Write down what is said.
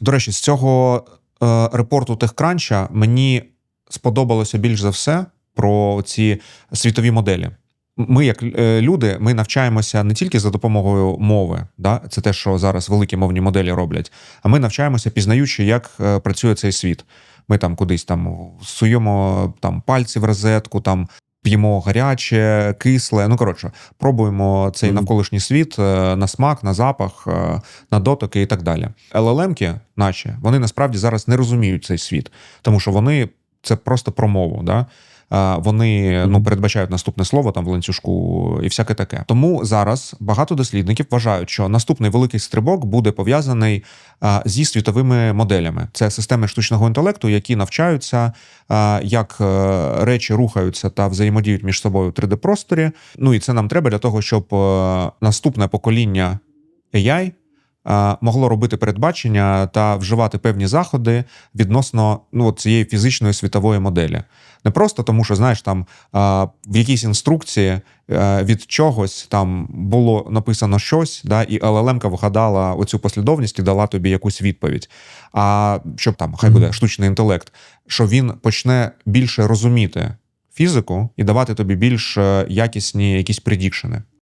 До речі, з цього е, репорту TechCrunch мені сподобалося більш за все про ці світові моделі. Ми, як е, люди, ми навчаємося не тільки за допомогою мови, да? це те, що зараз великі мовні моделі роблять, а ми навчаємося, пізнаючи, як е, працює цей світ. Ми там кудись там суємо там пальці в розетку, там п'ємо гаряче, кисле. Ну коротше, пробуємо цей Мгм. навколишній світ е, на смак, на запах, е, на дотики і так далі. LLM-ки наші вони насправді зараз не розуміють цей світ, тому що вони це просто про мову. Да? Вони ну передбачають наступне слово там в ланцюжку і всяке таке. Тому зараз багато дослідників вважають, що наступний великий стрибок буде пов'язаний зі світовими моделями. Це системи штучного інтелекту, які навчаються, як е, речі рухаються та взаємодіють між собою в 3D-просторі. Ну і це нам треба для того, щоб е, наступне покоління AI могло робити передбачення та вживати певні заходи відносно ну, от цієї фізичної світової моделі. Не просто тому, що знаєш, там в якійсь інструкції е, від чогось там було написано щось, да, і LLM-ка вгадала оцю послідовність і дала тобі якусь відповідь. А щоб там, хай буде штучний інтелект, що він почне більше розуміти фізику і давати тобі більш е, якісні якісь предікшени.